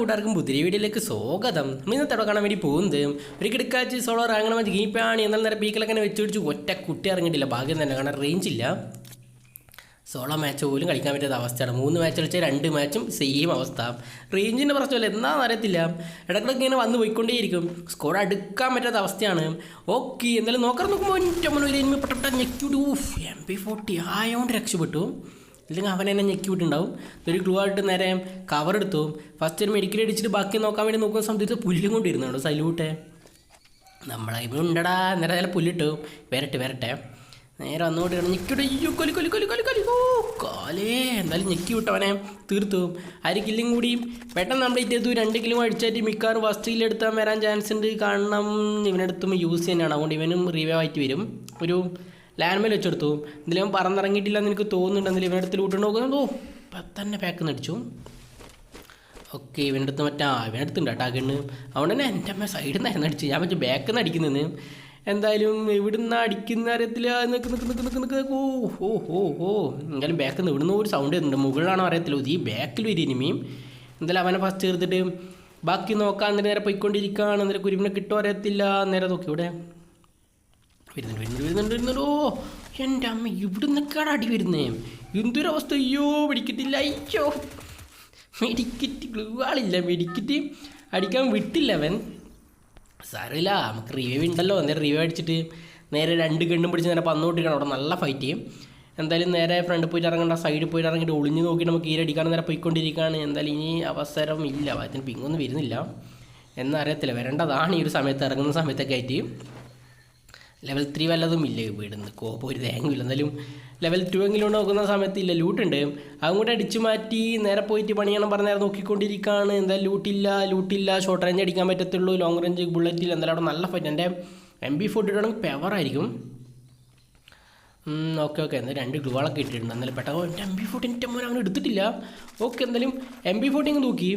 കൂട്ടുകാർക്കും പുതിയ വീഡിയോയിലേക്ക് സ്വാഗതം. നമ്മൾ ഇന്നത്തെ കാണാൻ വേണ്ടി പോകുന്നത് ഒരു കിടക്കാച്ച് സോളോ റാങ്ങണ മതി ഗീപ്പാണ് എന്നാൽ നേരം പീക്കിലൊക്കെ വെച്ച് പിടിച്ച് ഒറ്റ കുട്ടി ഇറങ്ങിയിട്ടില്ല. ഭാഗ്യം തന്നെ കാരണം റേഞ്ച് ഇല്ല. സോളോ മാച്ച് പോലും കളിക്കാൻ പറ്റാത്ത അവസ്ഥയാണ്. മൂന്ന് മാച്ച് കളിച്ചാൽ രണ്ട് മാച്ചും സെയിം അവസ്ഥ. റേഞ്ചിന്റെ പ്രശ്നമല്ല എന്താണെന്ന് അറിയത്തില്ല. ഇടയ്ക്കിടയ്ക്ക് ഇങ്ങനെ വന്ന് പോയിക്കൊണ്ടേയിരിക്കും. സ്കോർ അടുക്കാൻ പറ്റാത്ത അവസ്ഥയാണ്. ഓക്കെ എന്തായാലും നോക്കാൻ നോക്കുമ്പോൾ ഒറ്റ എനിമി പെട്ടപ്പെട്ട ഞെക്കിവിട്ട് ഊഫ് എം പി ഫോർട്ടി ആയതുകൊണ്ട് രക്ഷപ്പെട്ടു. ഇല്ലെങ്കിൽ അവൻ എന്നെ ഞെക്കി വിട്ടുണ്ടാവും ഒരു ഗ്ലൂ ആയിട്ട് നേരെ കവർ എടുത്തു. ഫസ്റ്റ് ഒരു മെഡിക്കൽ അടിച്ചിട്ട് ബാക്കി നോക്കാൻ വേണ്ടി നോക്കുന്ന സമയത്ത് പുല്ലും കൊണ്ടിരുന്നുണ്ടോ സൈലൂട്ടെ നമ്മളെ ഇവിടെ ഉണ്ടടാ. നേരെ നേരെ പുല്ലിട്ടു. വരട്ടെ വരട്ടെ. നേരെ വന്നുകൊണ്ട് ഞെക്കിട്ട് അയ്യോ കൊലി കൊലി കൊലി കൊലി കൊലി. ഓ കാലേ. എന്തായാലും ഞെക്കി വിട്ടവനെ തീർത്തു. അര കില്ലും കൂടി. പെട്ടെന്ന് കംപ്ലീറ്റ് ചെയ്തു. രണ്ട് കിലോ അടിച്ചായിട്ട് മിക്കവാറും ഫസ്റ്റ് എടുത്താൽ വരാൻ ചാൻസ് ഉണ്ട്. കാരണം ഇവനെടുത്തും യൂസ് തന്നെയാണ്. അതുകൊണ്ട് ഇവനും റിവൈവ് ആയിട്ട് വരും. ഒരു ലാൻഡ് മേൽ വെച്ചെടുത്തു. എന്തെങ്കിലും അവൻ പറന്നിറങ്ങിയിട്ടില്ലെന്ന് എനിക്ക് തോന്നുന്നുണ്ട്. എന്തെങ്കിലും ഇവരുടെ ലൂട്ട് നോക്കുന്നത് ഓ തന്നെ പാക്ക് അടിച്ചു. ഓക്കെ ഇവന്റെ അടുത്ത് മറ്റാ ഇവന്റെ അടുത്തുണ്ട് കേട്ടോ കണ്ണ് അതുകൊണ്ട് തന്നെ എന്റെ അമ്മ സൈഡിൽ നിന്നായിരുന്നു അടിച്ചു ഞാൻ മറ്റേ ബാക്കിൽ നിന്ന് അടിക്കുന്നതെന്ന് എന്തായാലും ഇവിടുന്ന് അടിക്കുന്ന അറിയത്തില്ല. നിൽക്ക് നിൽക്ക് നിൽക്ക് നിൽക്ക് നിൽക്ക് ഓ ഓ ഓ ഓ. എന്തായാലും ബാക്കിൽ നിന്ന് ഇവിടുന്ന് ഒരു സൗണ്ട് വരുന്നുണ്ട്. മുകളിലാണോ അറിയത്തില്ല. ഈ ബാക്കിൽ വരും ഇനിമയും എന്തായാലും അവനെ ഫസ്റ്റ് ചേർത്തിട്ട് ബാക്കി നോക്കാൻ നേരെ പോയിക്കൊണ്ടിരിക്കുകയാണ്. നേരെ കുരുമിനെ കിട്ടുമോ അറിയത്തില്ല. നേരെ നോക്കി ഇവിടെ വരുന്നുണ്ട് വരുന്നുണ്ട് വരുന്നുണ്ട് വരുന്നുണ്ട്. ഓ എന്റെ അമ്മ ഇവിടുന്നൊക്കെയാണ് അടി വരുന്നേ. എന്തൊരവസ്ഥ? അയ്യോ മെഡിക്കറ്റില്ല. അയ്യോ. മെഡിക്കറ്റ് ഗ്ലൂ ആളില്ല. മെഡിക്കറ്റ് അടിക്കാൻ വിട്ടില്ല അവൻ. സാരമില്ല നമുക്ക് റിവ്യൂ ഉണ്ടല്ലോ. നേരെ റിവ്യൂ അടിച്ചിട്ട് നേരെ രണ്ട് ഗണ്ണും പിടിച്ച് നേരെ പന്നോട്ടിരിക്കണം അവിടെ നല്ല ഫൈറ്റ് ചെയ്യും എന്തായാലും നേരെ ഫ്രണ്ട് പോയിട്ട് ഇറങ്ങണ്ട സൈഡിൽ പോയിട്ട് ഇറങ്ങിയിട്ട് ഒളിഞ്ഞ് നോക്കി നമുക്ക് ഈരടിക്കാൻ നേരെ പോയിക്കൊണ്ടിരിക്കുകയാണ്. എന്തായാലും ഇനി അവസരം ഇല്ല. അതിന് പിങ്ങൊന്നും വരുന്നില്ല. എന്നറിയത്തില്ല. വരേണ്ടതാണ് ഈ ഒരു സമയത്ത് ഇറങ്ങുന്ന സമയത്തൊക്കെ ആയിട്ട്. ലെവൽ ത്രീ വല്ലതും ഇല്ല വീടുന്ന്? കോപ്പ് ഒരു തേങ്ങയില്ല എന്നാലും ലെവൽ ടു എങ്കിലും നോക്കുന്ന സമയത്ത് ഇല്ല. ലൂട്ടുണ്ട് അതും കൂടെ അടിച്ചു മാറ്റി നേരെ പോയിട്ട് പണിയണം പറഞ്ഞ നേരെ നോക്കിക്കൊണ്ടിരിക്കുകയാണ് എന്തായാലും ലൂട്ടില്ല ലൂട്ടില്ല ഷോർട്ട് റേഞ്ച് അടിക്കാൻ പറ്റത്തുള്ളൂ. ലോങ് റേഞ്ച് ബുള്ളറ്റിൽ എന്തായാലും അവിടെ നല്ല ഫൈറ്റ് എന്റെ എം ബി ഫോർട്ടി ആണെങ്കിൽ പെവറായിരിക്കും ഓക്കെ ഓക്കെ എന്തായാലും രണ്ട് ഗ്ലൂവാളൊക്കെ ഇട്ടിട്ടുണ്ട്. എന്നാലും പെട്ടെന്ന് എന്റെ എം ബി ഫോർട്ടി എന്റെ മോൻ അവൻ എടുത്തിട്ടില്ല. ഓക്കെ എന്തായാലും എം ബി ഫോർട്ടി അങ്ങ് തൂക്കി.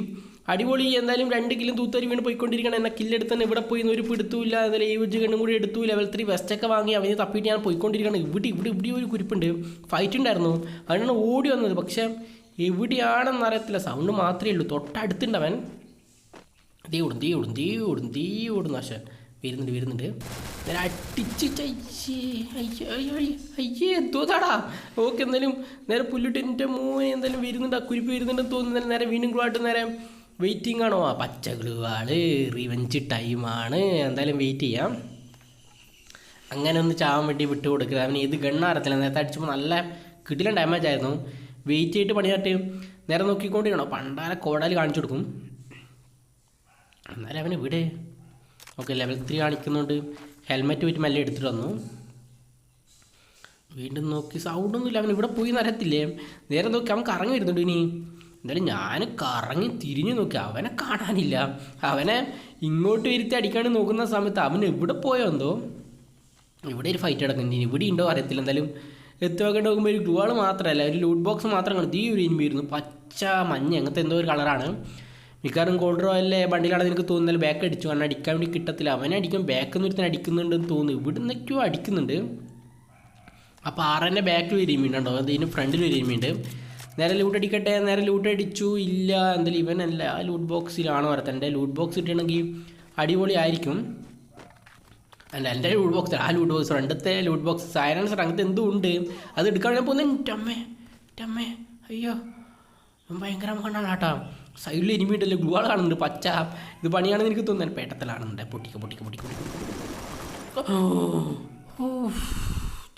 അടിപൊളി എന്തായാലും രണ്ട് കിലും തൂത്തരി വീണ് പോയിക്കൊണ്ടിരിക്കണം എന്നെ കില്ലെടുത്ത് തന്നെ ഇവിടെ പോയി. ഒരു പിടുത്തൂല്ല ഈ ഉജ്ജ് കണ്ണും കൂടി എടുത്തു. ലെവൽ ത്രീ വെസ്റ്റൊക്കെ വാങ്ങി അവന് തപ്പിയിട്ട് ഞാൻ പോയിക്കൊണ്ടിരിക്കണം. ഇവിടെ ഇവിടെ ഇവിടെ ഒരു കുരിപ്പുണ്ട്. ഫൈറ്റ് ഉണ്ടായിരുന്നു. അതിനാണ് ഓടി വന്നത്. പക്ഷേ എവിടെയാണെന്ന് അറിയത്തില്ല. സൗണ്ട് മാത്രമേ ഉള്ളൂ. തൊട്ടടുത്തുണ്ട് അവൻ. തീ ഓടും തീ ഓടും തീ ഓടും തീ ഓടും. നാശൻ വരുന്നുണ്ട് വരുന്നുണ്ട്. ഞാൻ അടിച്ച് ചയ്യേ. അയ്യേ എന്തോതാടാ? ഓക്കെ എന്തായാലും നേരെ പുല്ലിട്ട് എന്റെ മോനെ എന്തായാലും വരുന്നുണ്ട് ആ കുരിപ്പ് വരുന്നുണ്ടെന്ന് തോന്നുന്നു. നേരെ വീണ്ടും ഗ്ലൂവായിട്ട് നേരെ വെയിറ്റിംഗ് ആണോ? ആ പച്ച ഗ്ലൂവാണ് റിവഞ്ച് ടൈമാണ് എന്തായാലും വെയിറ്റ് ചെയ്യാം. അങ്ങനെ ഒന്ന് ചാവാൻ വേണ്ടി വിട്ടു കൊടുക്കുക അവന് ഏത് ഗണ്ണാറത്തില്ല നേരത്തെ അടിച്ചപ്പോൾ നല്ല കിടിലൻ ഡാമേജ് ആയിരുന്നു. വെയിറ്റ് ചെയ്തിട്ട് പണിയാട്ട് നേരെ നോക്കിക്കൊണ്ടിരിക്കണോ. പണ്ടാര കോടാലി കാണിച്ചു കൊടുക്കും. എന്നാലും അവന് ഇവിടെ ഓക്കെ ലെവൽ ത്രീ കാണിക്കുന്നുണ്ട് ഹെൽമെറ്റ് പോയിട്ട് മെല്ലെ എടുത്തിട്ട് വന്നു. വീണ്ടും നോക്കി സൗണ്ടൊന്നുമില്ല അവൻ ഇവിടെ പോയി നരത്തില്ലേ നേരെ നോക്കി അവൻ കറങ്ങി വരുന്നുണ്ട് ഇനി. എന്തായാലും ഞാൻ കറങ്ങി തിരിഞ്ഞു നോക്കി അവനെ കാണാനില്ല. അവനെ ഇങ്ങോട്ട് വരുത്തി അടിക്കാൻ നോക്കുന്ന സമയത്ത് അവൻ എവിടെ പോയോ എന്തോ? ഇവിടെ ഒരു ഫൈറ്റ് നടക്കുന്നുണ്ട് ഇനി. ഇവിടെ ഉണ്ടോ അറിയത്തില്ല. എന്തായാലും എത്തുവാക്കേണ്ട നോക്കുമ്പോൾ ഒരു ഗ്ലൂവാൾ മാത്രമല്ല ഒരു ലൂട്ട് ബോക്സ് മാത്രം കാണും ഈ ഒരു ഇനിമി പച്ച മഞ്ഞ അങ്ങനത്തെ എന്തോ ഒരു കളറാണ് മിക്കവാറും ഗോൾഡ് റോയലിലെ ബണ്ടിലാണെന്ന് എനിക്ക് തോന്നുന്നത് ബാക്ക് അടിച്ചു. കാരണം അടിക്കാൻ വേണ്ടി കിട്ടത്തില്ല. അവനെ അടിക്കും. ബാക്ക് നിന്ന് അടിക്കുന്നുണ്ടെന്ന് തോന്നുന്നു. ഇവിടെ നിന്നൊക്കെയോ അടിക്കുന്നുണ്ട്. അപ്പോൾ ആറ് തന്നെ ബാക്ക് വരികയും ഇനിമിയുണ്ടോ അതിന് ഫ്രണ്ടിൽ വരികയും നേരെ ലൂട്ട് അടിക്കട്ടെ? നേരെ ലൂട്ട് അടിച്ചു. ഇല്ല. എന്തായാലും ഇവനല്ല. ആ ലൂട്ട് ബോക്സിലാണ് വരത്തേണ്ടത് ലൂട്ട് ബോക്സ് കിട്ടണമെങ്കിൽ അടിപൊളി ആയിരിക്കും. അല്ല എന്റെ ലൂട്ട് ബോക്സ് ആ ലൂട്ട് ബോക്സ് ഫ്രണ്ടത്തെ ലൂട്ട് ബോക്സ് സൈലൻസർ അങ്ങനത്തെ എന്തും ഉണ്ട്. അത് എടുക്കാൻ ഞാൻ പോകുന്നത് എന്റെ അമ്മേ. അയ്യോ. ഭയങ്കര മണ്ണാണ് കേട്ടോ സൈഡിൽ ഇനിമീട്ടല്ല ഗ്ലൂ ആൾ കാണുന്നുണ്ട് പച്ച ഇത് പണിയാണെന്ന് എനിക്ക് തോന്നുന്നത് പേട്ടത്തിലാണെന്നുണ്ട് പൊട്ടിക്ക പൊട്ടിക്ക പൊട്ടിക്ക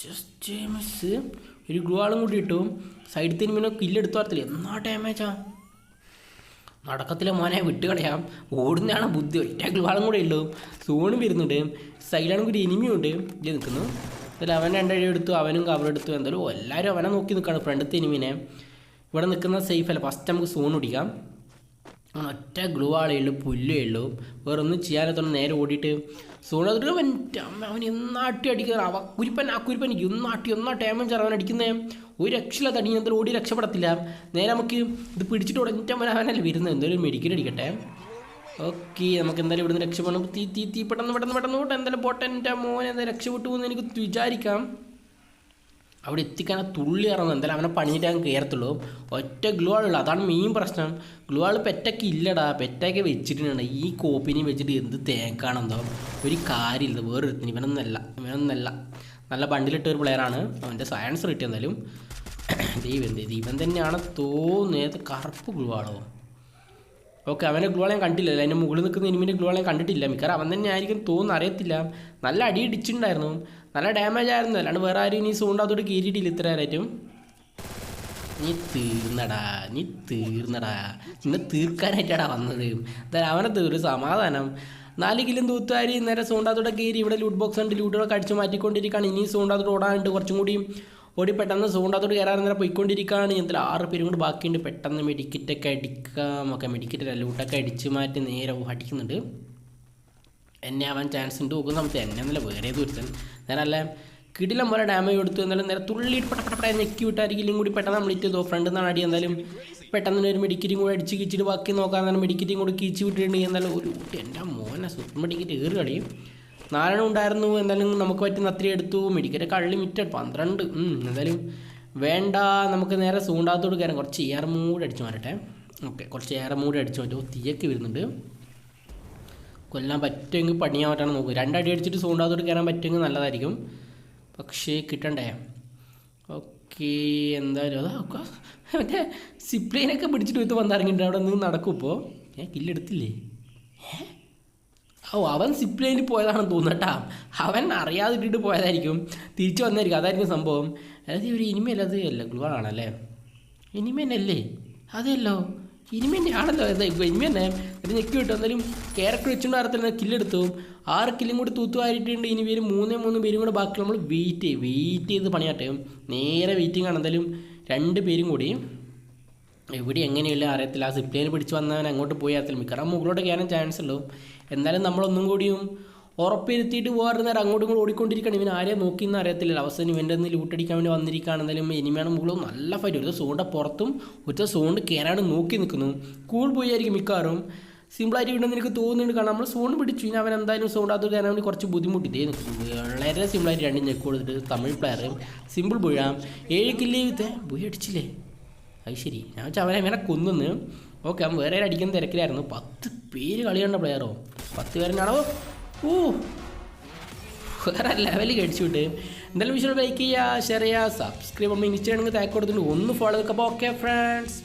ജസ്റ്റ് ഒരു ഗ്ലൂ ആളും കൂടി ഇട്ടു. സൈഡിൽ തിരുമ്പിനെ കില്ലെടുത്തു വരത്തില്ല എന്നാ ഡാമേജാ നടക്കത്തിലെ മോനെ വിട്ട് കളയാം. ഓടുന്നതാണ് ബുദ്ധി. ഒറ്റ ഗ്ലൂവാളും കൂടെ ഉള്ളൂ. സോണും വരുന്നുണ്ട്. സൈഡിലാണെങ്കിൽ ഒരു ഇനിമിയുണ്ട് ഇത് നിൽക്കുന്നു. അതിൽ അവൻ രണ്ടടി എടുത്തു അവനും കവർ എടുത്തു. എന്തായാലും എല്ലാവരും അവനെ നോക്കി നിൽക്കുകയാണ് ഫ്രണ്ടത്തെ എനിമിനെ. ഇവിടെ നിൽക്കുന്ന സേഫ് അല്ല. ഫസ്റ്റ് നമുക്ക് സോൺ അങ്ങനെ ഒറ്റ ഗ്ലൂ ആളേ ഉള്ളൂ പുല്ലേ ഉള്ളൂ. വേറെ ഒന്നും ചെയ്യാനത്തോളം നേരെ ഓടിയിട്ട് സോൺ അതിട്ട് അവൻ അവൻ എന്നാട്ടി അടിക്കുന്ന അവ കുരിപ്പൻ ആ കുരിപ്പൻ ഒന്നാട്ടി ഒന്നാ ഡാമേജ് അവൻ അടിക്കുന്നേ? ഒരു രക്ഷയില്ല തടി എന്തായാലും ഓടി രക്ഷപ്പെടത്തില്ല. നേരെ നമുക്ക് ഇത് പിടിച്ചിട്ട് ഉടഞ്ഞിട്ട് അവൻ അവനല്ല വരുന്നത്? എന്തായാലും മെഡിക്കൽ അടിക്കട്ടെ. ഓക്കെ നമുക്ക് എന്തായാലും ഇവിടുന്ന് രക്ഷപ്പെടണം. തീ തീ തീ പെട്ടെന്ന് പെട്ടെന്ന് പെട്ടെന്ന്. പോട്ടെ എന്തായാലും പോട്ടെ എന്റെ മോൻ എന്താ രക്ഷപ്പെട്ടു പോകുന്ന എനിക്ക് വിചാരിക്കാം. അവിടെ എത്തിക്കാൻ തുള്ളി ഇറങ്ങും എന്തായാലും അവനെ പണിയിട്ട് ഞാൻ കയറത്തുള്ളൂ ഒറ്റ ഗ്ലൂ ആളുള്ളൂ അതാണ് മെയിൻ പ്രശ്നം. ഗ്ലൂ ആൾ ഇല്ലടാ. പെറ്റൊക്കെ വെച്ചിട്ടുണ്ട് ഈ കോപ്പിനെ വെച്ചിട്ട് എന്ത് തേക്കാണെന്തോ ഒരു കാര്യമില്ല. വേറൊരുത്തിന്. ഇവനൊന്നല്ല. ഇവനൊന്നല്ല. നല്ല ബണ്ടിലിട്ട ഒരു പ്ലെയറാണ് അവന്റെ സയൻസ് കിട്ടി എന്തായാലും. ദൈവം ഇവൻ തന്നെയാണ് തോന്നുന്നത് കറുപ്പ് ഗ്ലൂ ആളോ ഓക്കെ അവനെ ഗ്ലൂ ഞാൻ കണ്ടില്ലല്ലോ. അതിന്റെ മുകളിൽ നിൽക്കുന്ന എനിമിന്റെ ഗ്ലൂ ഞാൻ കണ്ടിട്ടില്ല. മിക്കവാറും അവൻ തന്നെ ആയിരിക്കും തോന്നുന്നു അറിയത്തില്ല. നല്ല അടി ഇടിച്ചിട്ടുണ്ടായിരുന്നു. നല്ല ഡാമേജ് ആയിരുന്നു. അല്ലാണ്ട് വേറെ ആരും ഇനി സൂണ്ട് അതോട് കീറിയിട്ടില്ല ഇത്ര നേരമായിട്ടും. നീ തീർന്നടാ നീ തീർന്നടാ. നിന്നെ തീർക്കാനായിട്ടാടാ വന്നത്. എന്തായാലും അവനെ തീർ സമാധാനം. നാല് കിലും തൂത്തുകാരി നേരെ സൂണ്ടാത്തോടെ കയറി ഇവിടെ ലൂട്ട് ബോക്സ് ഉണ്ട്. ലൂട്ടുകളൊക്കെ അടിച്ച് മാറ്റിക്കൊണ്ടിരിക്കുകയാണ്. ഇനി സൂണ്ടാത്തോട് ഓടാനുണ്ട്. കുറച്ചും കൂടി ഓടി പെട്ടെന്ന് സൂണ്ടാത്തോട് കയറാൻ നേരം പോയിക്കൊണ്ടിരിക്കുകയാണ്. എന്തായാലും ആറ് പേരും കൂടി ബാക്കിയുണ്ട്. പെട്ടെന്ന് മെഡിക്കറ്റൊക്കെ അടിക്കാം. ഒക്കെ മെഡിക്കറ്റ് ലൂട്ടൊക്കെ അടിച്ച് മാറ്റി നേരെ അടിക്കുന്നുണ്ട് എന്നെ ആവാൻ ചാൻസ് ഉണ്ട് നോക്കുന്ന സമയത്ത് എന്നെ എന്നല്ല വേറെ ഏത് ഒരുത്തൻ. അല്ല കിടിലം പോലെ ഡാമേജ് കൊടുത്തു. എന്നാലും നേരെ തുള്ളി പെട്ടപ്പെട്ട ഞെക്കി വിട്ടായിരിക്കും. കൂടി പെട്ടെന്ന് നമ്മൾ ഇറ്റോ ഫ്രണ്ട് നിന്നാണ് അടി എന്തായാലും പെട്ടെന്ന് ഒരു മെഡിക്കറ്റും കൂടി അടിച്ച് കിച്ചിട്ട് ബാക്കി നോക്കാൻ നേരം മെഡിക്കറ്റും കൂടി കീച്ച് വിട്ടിട്ടുണ്ടെങ്കിൽ എന്നാലും ഒരു എന്റെ മോനെ സൂപ്പർ മെഡിക്കറ്റ് കയറി കളിയും നാലെണ്ണം ഉണ്ടായിരുന്നു. എന്തായാലും നമുക്ക് പറ്റുന്ന അത്രയും എടുത്തു. കള്ളി മിറ്റ. പന്ത്രണ്ട്. എന്തായാലും വേണ്ട. നമുക്ക് നേരെ സൂണ്ടാത്തോട് കയറാം. കുറച്ച് ഏറെ മൂടി അടിച്ചു മാറട്ടെ. ഓക്കെ കുറച്ച് ഏറെ മൂടി അടിച്ചു മാറ്റും. തീയൊക്കെ വരുന്നുണ്ട്. കൊല്ലാൻ പറ്റുമെങ്കിൽ പണിയാൻ പറ്റാണ് നോക്കും. രണ്ടടി അടിച്ചിട്ട് സൂണ്ടാത്തോട് കയറാൻ പറ്റുമെങ്കിൽ നല്ലതായിരിക്കും. പക്ഷേ കിട്ടണ്ടേ? ഓക്കെ എന്തായാലും അതാ ഒക്കെ. മറ്റേ സിപ്ലൈനൊക്കെ പിടിച്ചിട്ട് വിത്ത് വന്നിറങ്ങിയിട്ട് അവിടെ നിന്ന് നടക്കും ഇപ്പോൾ ഏ കില്ലെടുത്തില്ലേ? ഏ? ഓ അവൻ സിപ്ലൈനിൽ പോയതാണെന്ന് തോന്നട്ടാ അവൻ അറിയാതെ ഇട്ടിട്ട് പോയതായിരിക്കും. തിരിച്ചു വന്നായിരിക്കും. അതായിരിക്കും സംഭവം. അതായത് ഇവർ ഇനിമയല്ല അത് അല്ല ഗ്ലുവാണല്ലേ ഇനിമേനല്ലേ അതെല്ലോ ഇനിമേനെ ആണല്ലോ ഇനിമ തന്നെ? ഒരു ഞെക്കി വിട്ടു. എന്തായാലും ക്യാരക്ടർ വെച്ചുകൊണ്ട് ആരത്തില്ല കില്ലെടുത്തു ആറ് കില്ലും കൂടി തൂത്തുവാരിട്ടുണ്ട് ഇനി പേര് മൂന്നേ മൂന്ന് പേരും കൂടെ ബാക്കി നമ്മൾ വെയിറ്റ് ചെയ്യും. വെയിറ്റ് ചെയ്ത് പണിയാട്ടെ. നേരെ വെയിറ്റിംഗ് ആണ്. എന്തായാലും രണ്ട് പേരും കൂടി എവിടെ എങ്ങനെയില്ല അറിയത്തില്ല. ആ സിപ്ലൈന് പിടിച്ച് വന്നവൻ അങ്ങോട്ട് പോയി അറിയത്തില്ല. മിക്കവാറും മുകളിലോട്ട് കയറാൻ ചാൻസ് ഉള്ളൂ. എന്നാലും നമ്മളൊന്നും കൂടിയും ഉറപ്പിരുത്തിയിട്ട് പോകാറ് നേരം അങ്ങോട്ടും കൂടി ഓടിക്കൊണ്ടിരിക്കണം ഇവൻ ആരെയും നോക്കിയെന്ന് അറിയത്തില്ല. അവസാനം ഇവന്റെ ഒന്ന് ലൂട്ടടിക്കാൻ വേണ്ടി വന്നിരിക്കുകയാണ് എന്തായാലും ഇനിമയാണ് മുകളും നല്ല ഫൈറ്റ് ഒരു സോണിന്റെ പുറത്തും ഒരു സോണ്ട് കയറാണ്ട് നോക്കി നിൽക്കുന്നു. കൂൾ പോയി ആയിരിക്കും മിക്കവാറും. സിമ്പിളായിട്ട് ഉണ്ടെന്ന് എനിക്ക് തോന്നുന്നുണ്ട്. കാരണം നമ്മൾ സോൺ പിടിച്ചു. ഇനി അവൻ എന്തായാലും സോണ്ടാത്ത അത് കയറാൻ വേണ്ടി കുറച്ച് ബുദ്ധിമുട്ടി ഇതേ വളരെ സിമ്പിളായിട്ട് രണ്ടും ചെക്ക് കൊടുത്തിട്ട് തമിഴ് പ്ലെയർ സിമ്പിൾ പുഴ ഏഴ് കില്ലേ പുഴ അടിച്ചില്ലേ? അത് ശരി. ഞാൻ വെച്ചാൽ അവനെ അങ്ങനെ കൊന്നു ഓക്കെ അവൻ വേറെ അടിക്കുന്ന തിരക്കിലായിരുന്നു. പത്ത് പേര് കളി കണ്ട പ്ലെയറോ പത്ത് പേരെന്നാണോ? ഓ വേറെ ലെവലിൽ കഴിച്ചു വിട്ട്. എന്തായാലും വിഷയം ലൈക്ക് ചെയ്യുക ഷെയർ ചെയ്യുക സബ്സ്ക്രൈബ് ഇൻസ്റ്റാണെങ്കിൽ താക്ക് കൊടുത്തിട്ടുണ്ട്. ഒന്ന് ഫോളോ ചെയ്തൊക്കെ. Okay friends